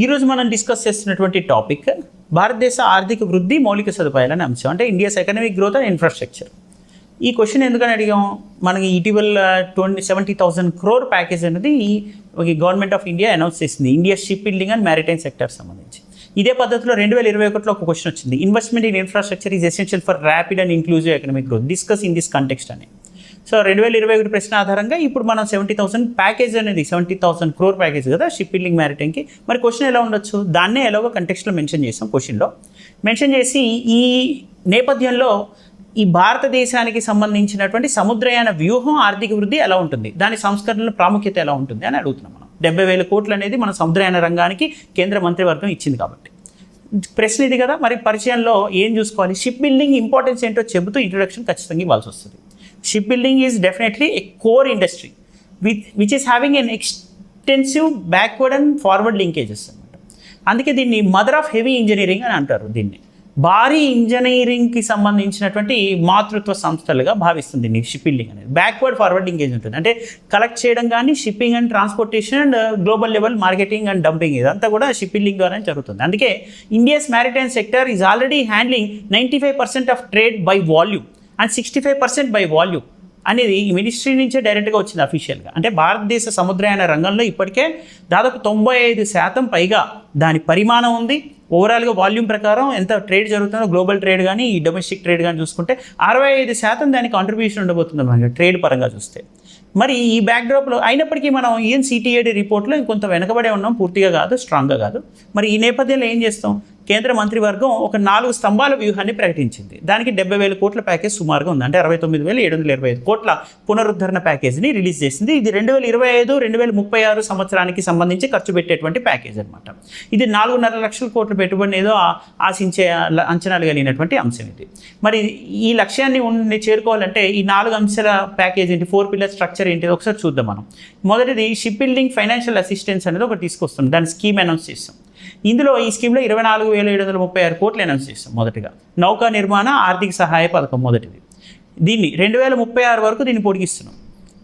ఈరోజు మనం డిస్కస్ చేస్తున్నటువంటి టాపిక్ భారతదేశ ఆర్థిక వృద్ధి మౌలిక సదుపాయాలనే అంశం. అంటే India's economic growth and infrastructure ఈ క్వశ్చన్ ఎందుకని అడిగాం? మనకి ఇటీవల twenty seventy thousand crore package అనేది ఈ గవర్నమెంట్ ఆఫ్ ఇండియా అనౌన్స్ చేసింది. India ship building and maritime sector సంబంధించి. ఇదే పద్ధతిలో రెండు వేల ఇరవై ఒకటిలో ఒక క్వశ్చన్ వచ్చింది. Investment in infrastructure is essential for rapid and inclusive economic growth discuss in this context అని. సో రెండు వేల ఇరవై ఒకటి ప్రశ్న ఆధారంగా ఇప్పుడు మనం సెవెంటీ థౌసండ్ ప్యాకేజ్ అనేది సెవెంటీ థౌసండ్ క్రోర్ ప్యాకేజ్ కదా షిప్ బిల్డింగ్ మ్యారిటైన్కి మరి క్వశ్చన్ ఎలా ఉండొచ్చు? దాన్నే ఎలాగో కంటెక్స్ట్లో మెన్షన్ చేసాం క్వశ్చన్లో మెన్షన్ చేసి ఈ నేపథ్యంలో ఈ భారతదేశానికి సంబంధించినటువంటి సముద్రయాన వ్యూహం ఆర్థిక వృద్ధి ఎలా ఉంటుంది? దాని సంస్కరణల ప్రాముఖ్యత ఎలా ఉంటుంది అని అడుగుతున్నాం మనం. డెబ్బై వేల కోట్లు అనేది మన సముద్రయాన రంగానికి కేంద్ర మంత్రివర్గం ఇచ్చింది కాబట్టి. ప్రశ్న ఇది కదా మరి పరిచయంలో ఏం చూసుకోవాలి? షిప్ బిల్డింగ్ ఇంపార్టెన్స్ ఏంటో చెబుతూ ఇంట్రొడక్షన్ ఖచ్చితంగా ఇవ్వాల్సి వస్తుంది. Ship building is definitely a core industry with which is having an extensive backward and forward linkages అనమాట అందుకే దీన్ని మదర్ ఆఫ్ హెవీ ఇంజనీరింగ్ అని అంటారు దీన్ని. భారీ ఇంజనీరింగ్కి సంబంధించినటువంటి మాతృత్వ సంస్థలుగా భావిస్తుంది దీన్ని షిప్ బిల్డింగ్ అనేది. బ్యాక్వర్డ్ ఫార్వర్డ్ లింకేజ్ ఉంటుంది. అంటే కలెక్ట్ చేయడం కానీ shipping and transportation and global level marketing and dumping ఇదంతా కూడా షిప్ బిల్డింగ్ ద్వారానే జరుగుతుంది. అందుకే India's maritime sector is already handling ninety five percent of trade by volume and sixty five percent by volume అనేది ఈ ministry నుంచే డైరెక్ట్గా వచ్చింది అఫీషియల్గా అంటే భారతదేశ సముద్రయాన రంగంలో ఇప్పటికే దాదాపు తొంభై ఐదు శాతం పైగా దాని పరిమాణం ఉంది. ఓవరాల్గా వాల్యూమ్ ప్రకారం ఎంత ట్రేడ్ జరుగుతుందో గ్లోబల్ ట్రేడ్ కానీ ఈ డొమెస్టిక్ ట్రేడ్ కానీ చూసుకుంటే అరవై ఐదు శాతం దాని కాంట్రిబ్యూషన్ ఉండబోతుంది మనకి ట్రేడ్ పరంగా చూస్తే. మరి ఈ బ్యాక్డ్రాప్లో అయినప్పటికీ మనం ఈఎన్ సిటీఏడి రిపోర్ట్లో ఇంకొంత వెనకబడే ఉన్నాం పూర్తిగా కాదు స్ట్రాంగ్గా కాదు. మరి ఈ నేపథ్యంలో ఏం చేస్తాం? కేంద్ర మంత్రివర్గం ఒక నాలుగు స్తంభాల వ్యూహాన్ని ప్రకటించింది. దానికి డెబ్బై వేల కోట్ల ప్యాకేజ్ సుమారుగా ఉంది. అంటే అరవై తొమ్మిది వేల ఏడు వందల ఇరవై ఐదు కోట్ల పునరుద్ధరణ ప్యాకేజీని రిలీజ్ చేసింది. ఇది రెండు వేల ఇరవై ఐదు రెండు వేల ముప్పై ఆరు సంవత్సరానికి సంబంధించి ఖర్చు పెట్టేటువంటి ప్యాకేజ్ అనమాట ఇది నాలుగున్నర లక్షల కోట్ల పెట్టుబడిని ఏదో ఆశించే అంచనాలు కలిగినటువంటి అంశం ఇది. మరి ఈ లక్ష్యాన్ని చేరుకోవాలంటే ఈ నాలుగు అంశాల ప్యాకేజ్ ఏంటి? ఫోర్ పిల్లర్ స్ట్రక్చర్ ఏంటి? ఒకసారి చూద్దాం మనం. మొదటిది షిప్ బిల్డింగ్ ఫైనాన్షియల్ అసిస్టెన్స్ అనేది ఒకటి తీసుకొస్తుంది. దాని స్కీమ్ అనౌన్స్ చేస్తాం. ఇందులో ఈ స్కీమ్లో ఇరవై నాలుగు వేల ఏడు వందల ముప్పై ఆరు కోట్లు అనౌన్స్ చేస్తాం మొదటిగా. నౌకా నిర్మాణ ఆర్థిక సహాయ పథకం మొదటిది. దీన్ని రెండు వేల ముప్పై ఆరు వరకు దీన్ని పొడిగిస్తున్నాం.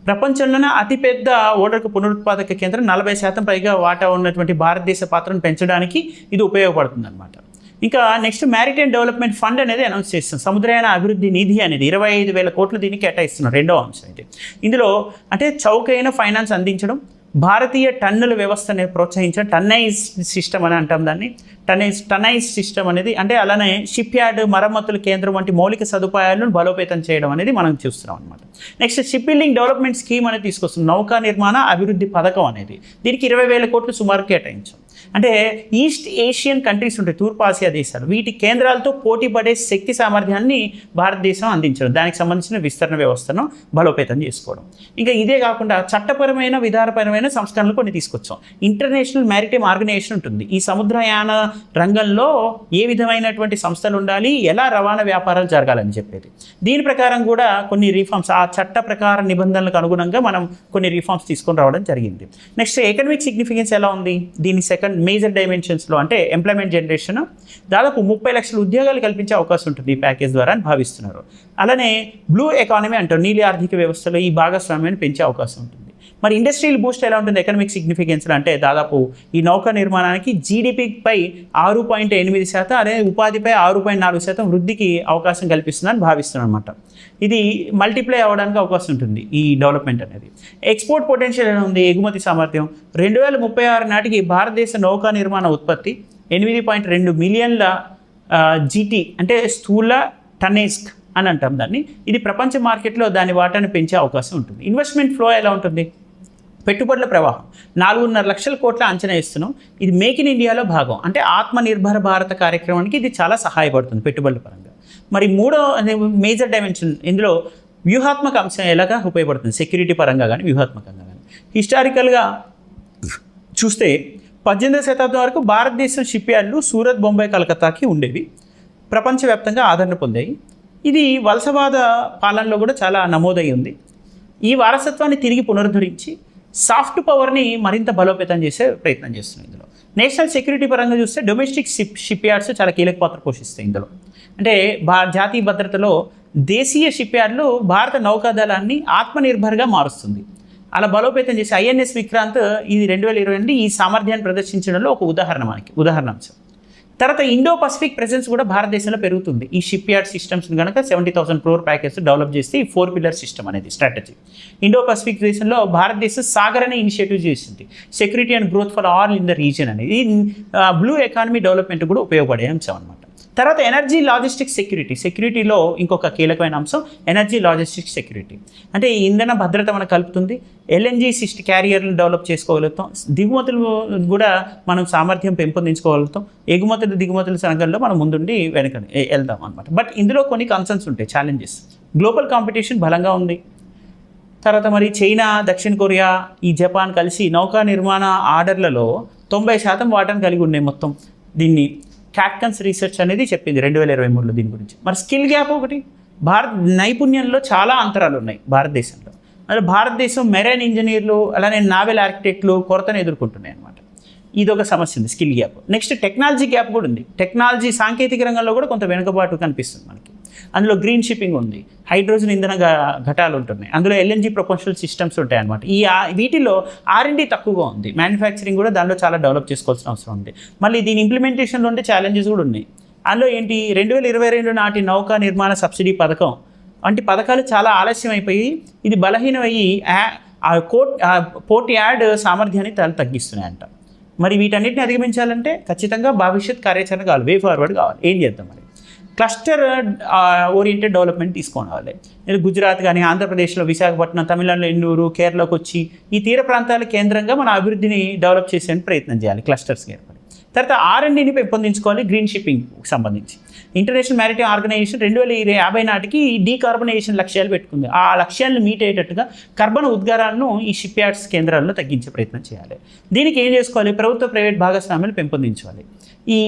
ప్రపంచంలోనే అతిపెద్ద ఓడలకు పునరుత్పాదక కేంద్రం నలభై శాతం పైగా వాటా ఉన్నటువంటి భారతదేశ పాత్రను పెంచడానికి ఇది ఉపయోగపడుతుంది అనమాట ఇంకా నెక్స్ట్ మ్యారిటైన్ డెవలప్మెంట్ ఫండ్ అనేది అనౌన్స్ చేస్తాం. సముద్రయాన అభివృద్ధి నిధి అనేది ఇరవై ఐదు వేల కోట్లు దీనికి కేటాయిస్తున్నాం. రెండో అంశం అయితే. ఇందులో అంటే చౌకైన ఫైనాన్స్ అందించడం భారతీయ టన్నుల వ్యవస్థని ప్రోత్సహించడం టన్నైజ్ సిస్టమ్ అని అంటాం దాన్ని. టనైజ్ టనైజ్ సిస్టమ్ అనేది అంటే అలానే షిప్ యార్డ్ మరమ్మతుల కేంద్రం వంటి మౌలిక సదుపాయాలను బలోపేతం చేయడం అనేది మనం చూస్తున్నాం అనమాట next ship building development scheme అనేది తీసుకొస్తుంది. నౌకా నిర్మాణ అభివృద్ధి పథకం అనేది. దీనికి ఇరవై వేల కోట్లు సుమారు కేటాయించాం. అంటే ఈస్ట్ ఏషియన్ కంట్రీస్ ఉంటాయి తూర్పు ఆసియా దేశాలు. వీటి కేంద్రాలతో పోటీ పడే శక్తి సామర్థ్యాన్ని భారతదేశం అందించడం దానికి సంబంధించిన విస్తరణ వ్యవస్థను బలోపేతం చేసుకోవడం. ఇంకా ఇదే కాకుండా చట్టపరమైన విధానపరమైన సంస్కరణలు కొన్ని తీసుకొచ్చాం. ఇంటర్నేషనల్ మ్యారిటైమ్ ఆర్గనైజేషన్ ఉంటుంది. ఈ సముద్రయాన రంగంలో ఏ విధమైనటువంటి సంస్థలు ఉండాలి ఎలా రవాణా వ్యాపారాలు జరగాలని చెప్పేది. దీని ప్రకారం కూడా కొన్ని రిఫార్మ్స్ ఆ చట్ట ప్రకార నిబంధనలకు అనుగుణంగా మనం కొన్ని రిఫార్మ్స్ తీసుకొని రావడం జరిగింది. నెక్స్ట్ ఎకనమిక్ సిగ్నిఫికెన్స్ ఎలా ఉంది? దీని సెకండ్ మేజర్ డైమెన్షన్స్లో అంటే ఎంప్లాయ్మెంట్ జనరేషన్ దాదాపు ముప్పై లక్షల ఉద్యోగాలు కల్పించే అవకాశం ఉంటుంది ఈ ప్యాకేజ్ ద్వారా అని భావిస్తున్నారు. అలానే బ్లూ ఎకానమీ అంటారు. నీలి ఆర్థిక వ్యవస్థలో ఈ భాగస్వామ్యాన్ని పెంచే అవకాశం ఉంటుంది. మరి ఇండస్ట్రియల్ బూస్ట్ ఎలా ఉంటుంది? ఎకనామిక్ సిగ్నిఫికెన్స్ అంటే దాదాపు ఈ నౌక నిర్మాణానికి జీడిపిపై ఆరు పాయింట్ ఎనిమిది శాతం అదే ఉపాధిపై ఆరు పాయింట్ నాలుగు శాతం వృద్ధికి అవకాశం కల్పిస్తుందని భావిస్తున్నాను అనమాట ఇది మల్టిప్లై అవ్వడానికి అవకాశం ఉంటుంది ఈ డెవలప్మెంట్ అనేది. ఎక్స్పోర్ట్ పొటెన్షియల్ ఎలా ఉంది? ఎగుమతి సామర్థ్యం. రెండు వేల ముప్పై ఆరు నాటికి భారతదేశ నౌకా నిర్మాణ ఉత్పత్తి ఎనిమిది పాయింట్ రెండు మిలియన్ల జీటీ అంటే స్థూల టనేస్క్ అని అంటాం దాన్ని. ఇది ప్రపంచ మార్కెట్లో దాని వాటాను పెంచే అవకాశం ఉంటుంది. ఇన్వెస్ట్మెంట్ ఫ్లో ఎలా ఉంటుంది? పెట్టుబడుల ప్రవాహం. నాలుగున్నర లక్షల కోట్ల అంచనా ఇస్తున్నాం ఇది మేక్ ఇన్ ఇండియాలో భాగం. అంటే ఆత్మనిర్భర భారత కార్యక్రమానికి ఇది చాలా సహాయపడుతుంది పెట్టుబడుల పరంగా. మరి మూడో మేజర్ డైమెన్షన్ ఇందులో వ్యూహాత్మక అంశం ఎలాగా ఉపయోగపడుతుంది? సెక్యూరిటీ పరంగా కానీ వ్యూహాత్మకంగా కానీ హిస్టారికల్గా చూస్తే పద్దెనిమిదవ శతాబ్దం వరకు భారతదేశం షిప్ యార్డ్లు సూరత్ బొంబాయి కలకత్తాకి ఉండేవి. ప్రపంచవ్యాప్తంగా ఆదరణ పొందాయి. ఇది వలసవాద పాలనలో కూడా చాలా నమోదై ఉంది ఈ వారసత్వాన్ని తిరిగి పునరుద్ధరించి సాఫ్ట్ పవర్ని మరింత బలోపేతం చేసే ప్రయత్నం చేస్తున్నాయి ఇందులో. నేషనల్ సెక్యూరిటీ పరంగా చూస్తే డొమెస్టిక్ షిప్ షిప్ యార్డ్స్ చాలా కీలక పాత్ర పోషిస్తాయి ఇందులో. అంటే భా జాతీయ భద్రతలో దేశీయ షిప్ యార్డ్లు భారత నౌకాదళాన్ని ఆత్మనిర్భర్గా మారుస్తుంది. అలా బలోపేతం చేసే ఐఎన్ఎస్ విక్రాంత్ ఇది రెండు వేల ఇరవై నుండి ఈ సామర్థ్యాన్ని ప్రదర్శించడంలో ఒక ఉదాహరణ మనకి ఉదాహరణ అంశం. తర్వాత ఇండో పసిఫిక్ ప్రెసెన్స్ కూడా భారతదేశంలో పెరుగుతుంది. ఈ షిప్ యార్డ్ సిస్టమ్స్ కనుక seventy thousand crore package develop చేస్తే ఈ ఫోర్ పిల్లర్ సిస్టమ్ అనేది స్ట్రాటజీ ఇండో పసిఫిక్ దేశంలో భారతదేశం సాగర్ అనే ఇనిషియేటివ్ చేసింది. Security and growth for all in the region అనేది. బ్లూ ఎకానమీ డెవలప్మెంట్ కూడా ఉపయోగపడే అంశం అనమాట తర్వాత ఎనర్జీ లాజిస్టిక్ సెక్యూరిటీ. సెక్యూరిటీలో ఇంకొక కీలకమైన అంశం ఎనర్జీ లాజిస్టిక్ సెక్యూరిటీ. అంటే ఈ ఇంధన భద్రత మనకు కలుపుతుంది. ఎల్ఎన్జీ సిస్ట్ క్యారియర్లు డెవలప్ చేసుకోగలుగుతాం. దిగుమతులు కూడా మనం సామర్థ్యం పెంపొందించుకోగలుగుతాం. ఎగుమతులు దిగుమతుల సంఘంలో మనం ముందుండి వెనక వెళ్దాం అనమాట బట్ ఇందులో కొన్ని కన్సర్న్స్ ఉంటాయి ఛాలెంజెస్ గ్లోబల్ కాంపిటీషన్ బలంగా ఉంది. తర్వాత మరి చైనా దక్షిణ కొరియా ఈ జపాన్ కలిసి నౌకా నిర్మాణ ఆర్డర్లలో తొంభై శాతం వాటాను కలిగి ఉన్నాయి మొత్తం దీన్ని. క్యాట్కన్స్ రీసెర్చ్ అనేది చెప్పింది రెండు వేల ఇరవై మూడులో దీని గురించి. మరి స్కిల్ గ్యాప్ ఒకటి భారత్ నైపుణ్యంలో చాలా అంతరాలు ఉన్నాయి భారతదేశంలో. మరి భారతదేశం మెరైన్ ఇంజనీర్లు అలానే నావెల్ ఆర్కిటెక్ట్లు కొరతను ఎదుర్కొంటున్నాయి అనమాట ఇది ఒక సమస్య ఉంది skill gap next technology gap కూడా ఉంది. టెక్నాలజీ సాంకేతిక రంగంలో కూడా కొంత వెనుకబాటు కనిపిస్తుంది మనకి. అందులో గ్రీన్ షిప్పింగ్ ఉంది. హైడ్రోజన్ ఇంధన ఘటాలు ఉంటున్నాయి. అందులో ఎల్ఎన్జీ ప్రొపోషనల్ సిస్టమ్స్ ఉంటాయి అనమాట ఈ వీటిలో ఆర్ఎండి తక్కువగా ఉంది. మ్యానుఫ్యాక్చరింగ్ కూడా దానిలో చాలా డెవలప్ చేసుకోవాల్సిన అవసరం ఉంది. మళ్ళీ దీని ఇంప్లిమెంటేషన్లో ఉండే ఛాలెంజెస్ కూడా ఉన్నాయి. అందులో ఏంటి? రెండు వేల ఇరవై రెండు నాటి నౌకా నిర్మాణ సబ్సిడీ పథకం. వంటి పథకాలు చాలా ఆలస్యం అయిపోయి ఇది బలహీనమయ్యి ఆ కోట్ పోర్ట్ యాడ్ సామర్థ్యాన్ని చాలా తగ్గిస్తున్నాయంట. మరి వీటన్నిటిని అధిగమించాలంటే ఖచ్చితంగా భవిష్యత్ కార్యాచరణ కావాలి. వే ఫార్వర్డ్ కావాలి. ఏం చేద్దాం మరి? క్లస్టర్ ఓరియంటెడ్ డెవలప్మెంట్ తీసుకోవాలి. నేను గుజరాత్ కానీ ఆంధ్రప్రదేశ్లో విశాఖపట్నం తమిళనాడులో ఎన్నూరు కేరళకు వచ్చి ఈ తీర ప్రాంతాల కేంద్రంగా మన అభివృద్ధిని డెవలప్ చేసేందుకు ప్రయత్నం చేయాలి క్లస్టర్స్ ఏర్పడి. తర్వాత ఆర్ఎండిని పెంపొందించుకోవాలి గ్రీన్ షిప్పింగ్ సంబంధించి. ఇంటర్నేషనల్ మ్యారిటైమ్ ఆర్గనైజేషన్ రెండు వేల ఇరవై యాభై నాటికి డీకార్బనైజేషన్ లక్ష్యాలు పెట్టుకుంది. ఆ లక్ష్యాలను మీట్ అయ్యేటట్టుగా కర్బన ఉద్గారాలను ఈ షిప్ యార్డ్స్ కేంద్రాల్లో తగ్గించే ప్రయత్నం చేయాలి. దీనికి ఏం చేసుకోవాలి? ప్రభుత్వ ప్రైవేట్ భాగస్వామ్యాలు పెంపొందించాలి ఈ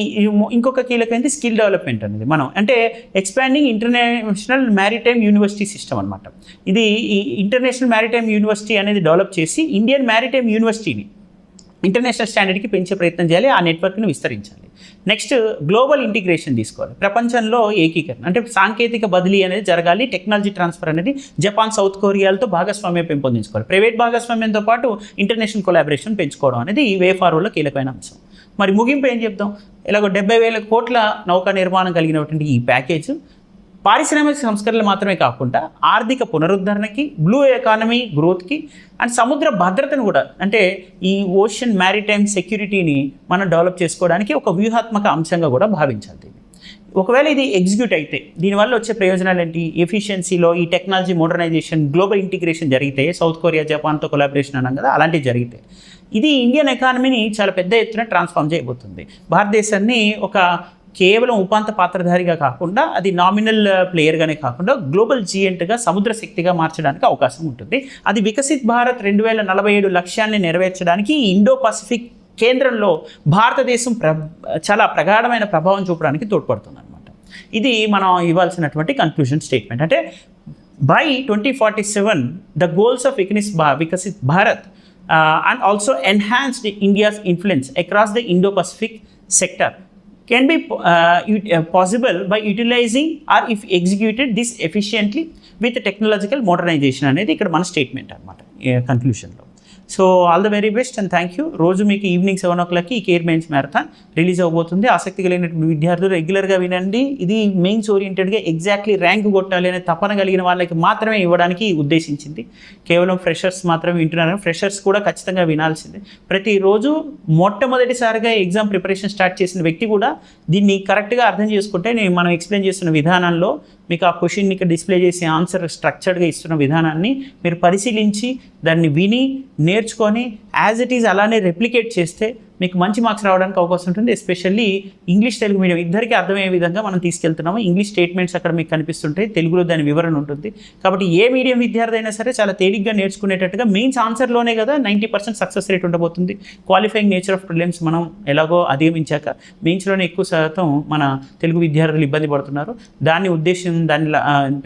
ఇంకొక కీలకమైనది స్కిల్ డెవలప్మెంట్ అనేది. మనం అంటే expanding international maritime university system అనమాట ఇది ఈ ఇంటర్నేషనల్ మ్యారిటైమ్ యూనివర్సిటీ అనేది డెవలప్ చేసి ఇండియన్ మ్యారిటైమ్ యూనివర్సిటీని ఇంటర్నేషనల్ స్టాండర్డ్కి పెంచే ప్రయత్నం చేయాలి ఆ నెట్వర్క్ని విస్తరించాలి. నెక్స్ట్ గ్లోబల్ ఇంటిగ్రేషన్ తీసుకోవాలి. ప్రపంచంలో ఏకీకరణ అంటే సాంకేతిక బదిలీ అనేది జరగాలి టెక్నాలజీ ట్రాన్స్ఫర్ అనేది జపాన్ సౌత్ కొరియాలతో భాగస్వామ్యం పెంపొందించుకోవాలి. ప్రైవేట్ భాగస్వామ్యంతో పాటు ఇంటర్నేషనల్ కొలాబరేషన్ పెంచుకోవడం అనేది ఈ వే ఫార్వర్డ్లో కీలకమైన అంశం. మరి ముగింపు ఏం చెప్తాం? ఇలాగో డెబ్బై వేల కోట్ల నౌకా నిర్మాణం కలిగినటువంటి ఈ ప్యాకేజ్ పారిశ్రామిక సంస్కరణలు మాత్రమే కాకుండా ఆర్థిక పునరుద్ధరణకి బ్లూ ఎకానమీ గ్రోత్కి అండ్ సముద్ర భద్రతను కూడా అంటే ఈ ఓషన్ మ్యారిటైమ్ సెక్యూరిటీని మనం డెవలప్ చేసుకోవడానికి ఒక వ్యూహాత్మక అంశంగా కూడా భావించాలి దీన్ని. ఒకవేళ ఇది ఎగ్జిక్యూట్ అయితే దీనివల్ల వచ్చే ప్రయోజనాలు ఏంటి? ఎఫిషియన్సీలో ఈ టెక్నాలజీ మోడర్నైజేషన్ గ్లోబల్ ఇంటిగ్రేషన్ జరిగితే సౌత్ కొరియా జపాన్తో కొలాబరేషన్ అన్నాం కదా అలాంటివి జరిగితే ఇది ఇండియన్ ఎకానమీని చాలా పెద్ద ఎత్తున ట్రాన్స్ఫార్మ్ చేయబోతుంది. భారతదేశాన్ని ఒక కేవలం ఉపాంత పాత్రధారిగా కాకుండా అది నామినల్ ప్లేయర్గానే కాకుండా గ్లోబల్ జియంట్గా సముద్ర శక్తిగా మార్చడానికి అవకాశం ఉంటుంది. అది వికసిత్ భారత్ రెండు వేల నలభై ఏడు లక్ష్యాన్ని నెరవేర్చడానికి ఇండో పసిఫిక్ కేంద్రంలో భారతదేశం ప్ర చాలా ప్రగాఢమైన ప్రభావం చూపడానికి తోడ్పడుతుంది అనమాట ఇది మనం ఇవ్వాల్సినటువంటి కన్క్లూజన్ స్టేట్మెంట్ అంటే by twenty forty seven the goals of వికనిస్ భా Viksit Bharat and also enhanced India's influence across the Indo Pacific sector can be uh, by uh, possible by utilizing or if executed this efficiently with technological modernization అనేది ఇక్కడ మన statement అనమాట కన్క్లూషన్లో so all the very best and thank you. రోజు మీకు evening seven ఓ క్లాక్కి ఈ care mains marathon release అవబోతుంది. ఆసక్తి కలిగినటువంటి విద్యార్థులు రెగ్యులర్గా వినండి. ఇది మెయిన్స్ ఓరియంటెడ్గా ఎగ్జాక్ట్లీ ర్యాంక్ కొట్టాలి అనే తపన కలిగిన వాళ్ళకి మాత్రమే ఇవ్వడానికి ఉద్దేశించింది. కేవలం ఫ్రెషర్స్ మాత్రమే వింటున్నారు. ఫ్రెషర్స్ కూడా ఖచ్చితంగా వినాల్సిందే. ప్రతిరోజు మొట్టమొదటిసారిగా ఎగ్జామ్ ప్రిపరేషన్ స్టార్ట్ చేసిన వ్యక్తి కూడా దీన్ని కరెక్ట్గా అర్థం చేసుకుంటే నేను మనం ఎక్స్ప్లెయిన్ చేస్తున్న విధానంలో మీకు ఆ క్వశ్చన్ ఇక్కడ డిస్ప్లే చేసే ఆన్సర్ స్ట్రక్చర్డ్గా ఇస్తున్న విధానాన్ని మీరు పరిశీలించి దాన్ని విని నేర్చుకొని యాజ్ ఇట్ ఈజ్ అలానే రెప్లికేట్ చేస్తే మీకు మంచి మార్క్స్ రావడానికి అవకాశం ఉంటుంది. ఎస్పెషల్లీ ఇంగ్లీష్ తెలుగు మీడియం ఇద్దరికి అర్థమయ్యే విధంగా మనం తీసుకెళ్తున్నాము. ఇంగ్లీష్ స్టేట్మెంట్స్ అక్కడ మీకు కనిపిస్తుంటాయి. తెలుగులో దాని వివరణ ఉంటుంది. కాబట్టి ఏ మీడియం విద్యార్థి అయినా సరే చాలా తేలిగ్గా నేర్చుకునేటట్టుగా మెయిన్స్ ఆన్సర్లోనే కదా నైంటీ పర్సెంట్ సక్సెస్ రేట్ ఉండబోతుంది. క్వాలిఫైయింగ్ నేచర్ ఆఫ్ ప్రిలిమ్స్ మనం ఎలాగో అధిగమించాక మెయిన్స్లోనే ఎక్కువ శాతం మన తెలుగు విద్యార్థులు ఇబ్బంది పడుతున్నారు. దాన్ని ఉద్దేశం దాన్ని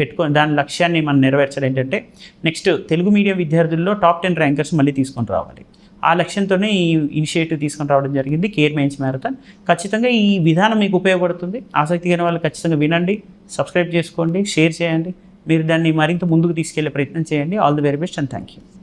పెట్టుకొని దాని లక్ష్యాన్ని మనం నెరవేర్చాలి ఏంటంటే నెక్స్ట్ తెలుగు మీడియం విద్యార్థుల్లో టాప్ టెన్ ర్యాంకర్స్ మళ్ళీ తీసుకొని రావాలి. ఆ లక్ష్యంతోనే ఈ ఇనిషియేటివ్ తీసుకొని రావడం జరిగింది కేర్ మెయిన్స్ మ్యారథాన్ ఖచ్చితంగా ఈ విధానం మీకు ఉపయోగపడుతుంది. ఆసక్తి కలిగిన వాళ్ళు ఖచ్చితంగా వినండి సబ్స్క్రైబ్ చేసుకోండి షేర్ చేయండి. మీరు దాన్ని మరింత ముందుకు తీసుకెళ్ళే ప్రయత్నం చేయండి. All the very best and thank you